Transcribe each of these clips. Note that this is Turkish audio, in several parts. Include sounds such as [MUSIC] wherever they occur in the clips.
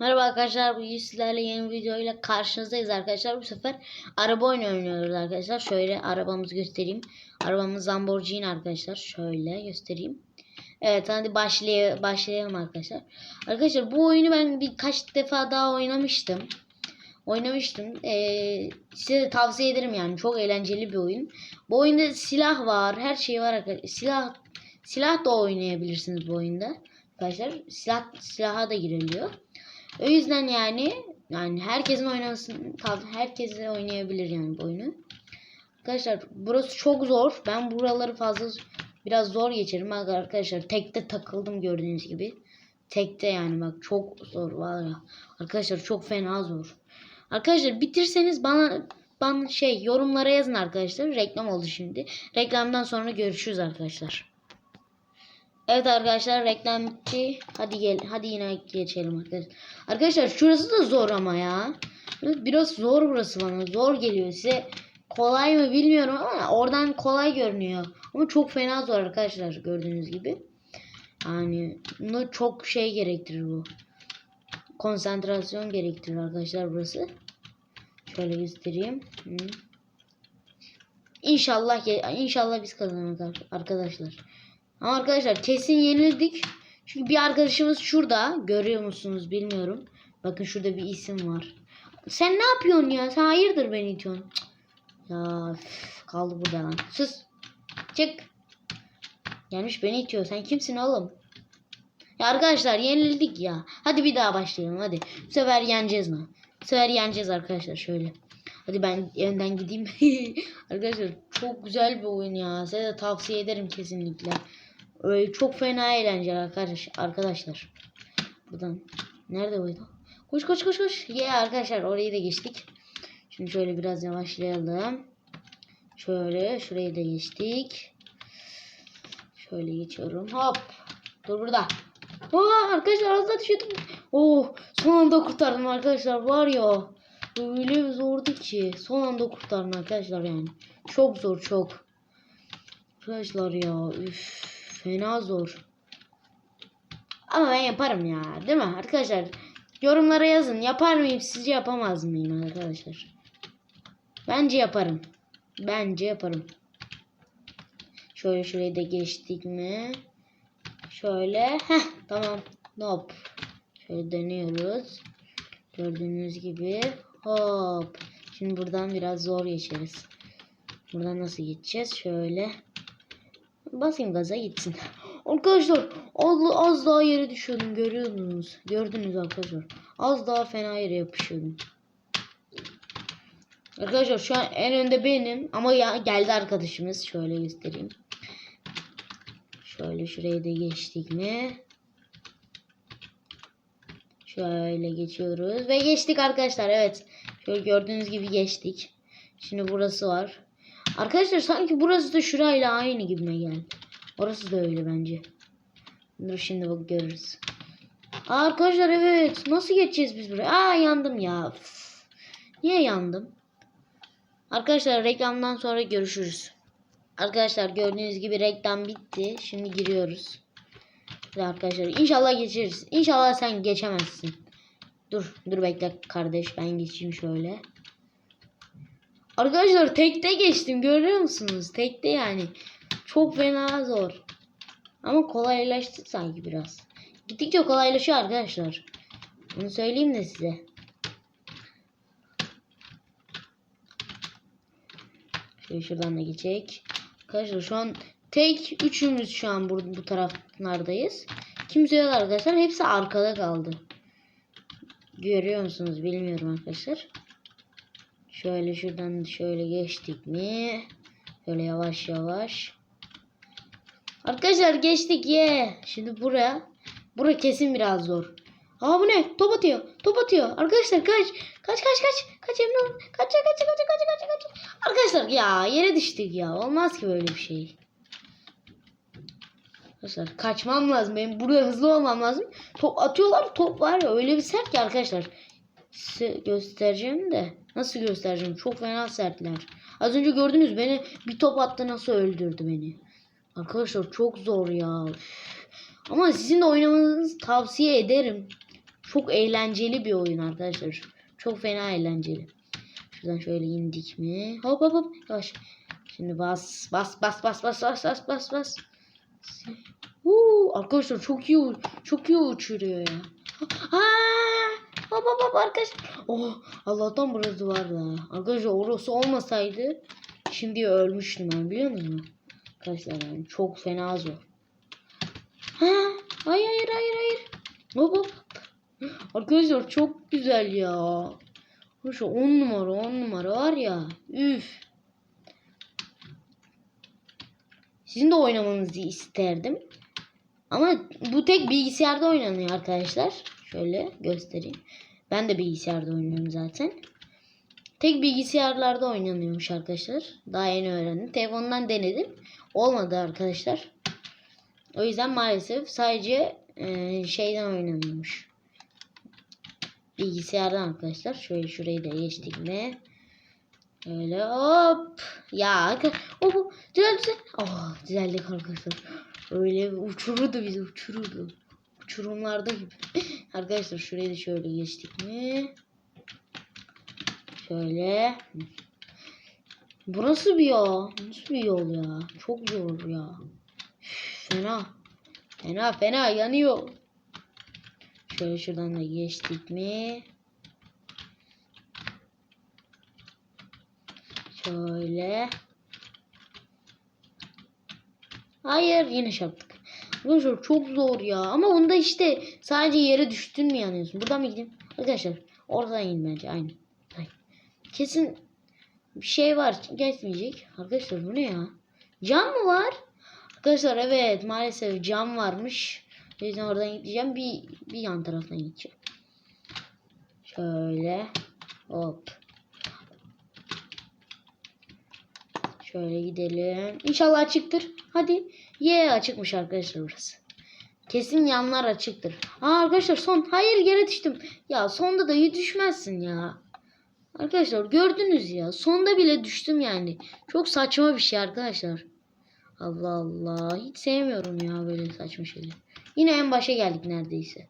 Merhaba arkadaşlar bugün sizlerle yeni videoyla karşınızdayız arkadaşlar. Bu sefer araba oyunu oynuyoruz arkadaşlar. Şöyle arabamızı göstereyim. Arabamız Lamborghini arkadaşlar. Şöyle göstereyim. Evet hadi başlay başlayalım arkadaşlar. Arkadaşlar bu oyunu ben birkaç defa daha oynamıştım. Oynamıştım. Ee, size de tavsiye ederim yani. Çok eğlenceli bir oyun. Bu oyunda silah var. Her şey var arkadaşlar. Silah silah da oynayabilirsiniz bu oyunda. Arkadaşlar silah silaha da giriliyor. O yüzden yani yani herkesin oynamasın herkes de oynayabilir yani bu oyunu. Arkadaşlar burası çok zor. Ben buraları fazla biraz zor geçerim arkadaşlar. Tekte takıldım gördüğünüz gibi. Tekte yani bak çok zor var ya. Arkadaşlar çok fena zor. Arkadaşlar bitirseniz bana bana şey yorumlara yazın arkadaşlar. Reklam oldu şimdi. Reklamdan sonra görüşürüz arkadaşlar. Evet arkadaşlar reklam bitti. Hadi gel hadi yine geçelim arkadaşlar. Arkadaşlar şurası da zor ama ya. Biraz zor burası bana. Zor geliyor size. Kolay mı bilmiyorum ama oradan kolay görünüyor. Ama çok fena zor arkadaşlar gördüğünüz gibi. Yani bunu çok şey gerektirir bu. Konsantrasyon gerektirir arkadaşlar burası. Şöyle göstereyim. Hı. İnşallah inşallah biz kazanırız arkadaşlar. Ama arkadaşlar kesin yenildik. Çünkü bir arkadaşımız şurada. Görüyor musunuz bilmiyorum. Bakın şurada bir isim var. Sen ne yapıyorsun ya? Sen hayırdır beni itiyorsun? Ya kaldı burada lan. Sus. Çık. Gelmiş beni itiyor. Sen kimsin oğlum? Ya arkadaşlar yenildik ya. Hadi bir daha başlayalım hadi. Bu sefer yeneceğiz mi? Bu sefer yeneceğiz arkadaşlar şöyle. Hadi ben önden gideyim. [LAUGHS] arkadaşlar çok güzel bir oyun ya. Size de tavsiye ederim kesinlikle. Öyle çok fena eğlenceli arkadaş, arkadaşlar. Buradan. Nerede oydu? Koş koş koş koş. Yeah arkadaşlar orayı da geçtik. Şimdi şöyle biraz yavaşlayalım. Şöyle şurayı da geçtik. Şöyle geçiyorum. Hop. Dur burada. Aa, arkadaşlar az daha düşüyordum. Oh, son anda kurtardım arkadaşlar. Var ya. Öyle zordu ki. Son anda kurtardım arkadaşlar yani. Çok zor çok. Arkadaşlar ya. Üf. Fena zor. Ama ben yaparım ya. Değil mi arkadaşlar? Yorumlara yazın. Yapar mıyım? Sizce yapamaz mıyım arkadaşlar? Bence yaparım. Bence yaparım. Şöyle şurayı da geçtik mi? Şöyle. Heh tamam. Hop. Şöyle dönüyoruz. Gördüğünüz gibi. Hop. Şimdi buradan biraz zor geçeriz. Buradan nasıl geçeceğiz? Şöyle. Basayım gaza gitsin. Arkadaşlar az, az daha yere düşüyordum görüyorsunuz. Gördünüz arkadaşlar. Az daha fena yere yapışıyordum. Arkadaşlar şu an en önde benim ama ya geldi arkadaşımız. Şöyle göstereyim. Şöyle şurayı da geçtik mi? Şöyle geçiyoruz ve geçtik arkadaşlar. Evet. Şöyle gördüğünüz gibi geçtik. Şimdi burası var. Arkadaşlar sanki burası da şurayla aynı gibime geldi. Orası da öyle bence. Dur şimdi bak görürüz. Arkadaşlar evet. Nasıl geçeceğiz biz buraya? Aa yandım ya. Üf. Niye yandım? Arkadaşlar reklamdan sonra görüşürüz. Arkadaşlar gördüğünüz gibi reklam bitti. Şimdi giriyoruz. Arkadaşlar inşallah geçeriz. İnşallah sen geçemezsin. Dur dur bekle kardeş ben geçeyim şöyle. Arkadaşlar tekte geçtim görüyor musunuz? Tekte yani. Çok fena zor. Ama kolaylaştı sanki biraz. Gittikçe kolaylaşıyor arkadaşlar. Bunu söyleyeyim de size. Şöyle şuradan da geçecek. Arkadaşlar şu an tek üçümüz şu an bu, bu taraflardayız. Kimse yok arkadaşlar. Hepsi arkada kaldı. Görüyor musunuz bilmiyorum arkadaşlar. Şöyle şuradan şöyle geçtik mi? Şöyle yavaş yavaş. Arkadaşlar geçtik ye. Yeah. Şimdi buraya. Bura kesin biraz zor. Aa bu ne? Top atıyor. Top atıyor. Arkadaşlar kaç. Kaç kaç kaç. Kaç Emre. Kaç kaç kaç kaç kaç kaç kaç. Arkadaşlar ya yere düştük ya. Olmaz ki böyle bir şey. Arkadaşlar kaçmam lazım. Benim burada hızlı olmam lazım. Top atıyorlar. Top var ya öyle bir sert ki arkadaşlar. Göstereceğim de. Nasıl göstereceğim? Çok fena sertler. Az önce gördünüz beni bir top attı nasıl öldürdü beni. Arkadaşlar çok zor ya. Ama sizin de oynamanızı tavsiye ederim. Çok eğlenceli bir oyun arkadaşlar. Çok fena eğlenceli. Şuradan şöyle indik mi? Hop hop hop. Yavaş. Şimdi bas bas bas bas bas bas bas bas bas. Uuu, arkadaşlar çok iyi çok iyi uçuruyor ya. Ha! Hop arkadaşlar. Oh Allah'tan burası var da. Arkadaşlar orası olmasaydı şimdi ölmüştüm ben biliyor musun? Arkadaşlar yani çok fena zor. Ha! Hayır hayır hayır hayır. Hop hop. Arkadaşlar çok güzel ya. Şu 10 numara 10 numara var ya. Üf. Sizin de oynamanızı isterdim. Ama bu tek bilgisayarda oynanıyor arkadaşlar. Şöyle göstereyim. Ben de bilgisayarda oynuyorum zaten. Tek bilgisayarlarda oynanıyormuş arkadaşlar. Daha yeni öğrendim. Telefondan denedim. Olmadı arkadaşlar. O yüzden maalesef sadece e, şeyden oynanıyormuş. Bilgisayardan arkadaşlar. Şöyle şurayı da geçtik mi? Öyle hop. Ya bu düzel düzel. Oh düzeldik arkadaşlar. Öyle uçururdu bizi uçururdu. Uçurumlarda gibi. [LAUGHS] arkadaşlar şurayı da şöyle geçtik mi? Şöyle. Burası bir yol. Nasıl bir yol ya? Çok zor ya. Fena. Fena fena yanıyor. Şöyle şuradan da geçtik mi? Şöyle. Hayır yine çarptık. Arkadaşlar çok zor ya. Ama onda işte sadece yere düştün mü yanıyorsun. Buradan mı gideyim? Arkadaşlar oradan in bence aynı. Kesin bir şey var. Geçmeyecek. Arkadaşlar bu ne ya? Cam mı var? Arkadaşlar evet maalesef cam varmış. O yüzden oradan gideceğim. Bir, bir yan taraftan gideceğim. Şöyle. Hop. Şöyle gidelim. İnşallah açıktır. Hadi. Ye açıkmış arkadaşlar burası. Kesin yanlar açıktır. Aa arkadaşlar son. Hayır yere düştüm. Ya sonda da düşmezsin ya. Arkadaşlar gördünüz ya. Sonda bile düştüm yani. Çok saçma bir şey arkadaşlar. Allah Allah. Hiç sevmiyorum ya böyle saçma şeyleri. Yine en başa geldik neredeyse.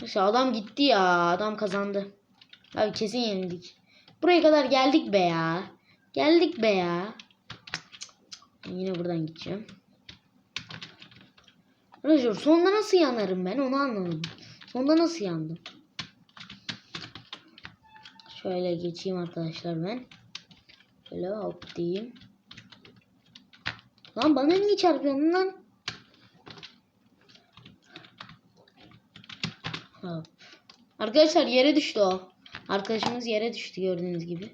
Mesela adam gitti ya. Adam kazandı. Abi kesin yenildik. Buraya kadar geldik be ya. Geldik be ya. Yine buradan gideceğim. Arkadaşlar sonda nasıl yanarım ben onu anlamadım. Sonda nasıl yandım? Şöyle geçeyim arkadaşlar ben. Şöyle hop diyeyim. Lan bana niye çarpıyorsun lan? Hop. Arkadaşlar yere düştü o. Arkadaşımız yere düştü gördüğünüz gibi.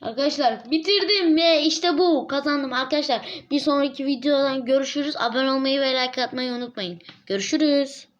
Arkadaşlar bitirdim ve işte bu kazandım arkadaşlar. Bir sonraki videodan görüşürüz. Abone olmayı ve like atmayı unutmayın. Görüşürüz.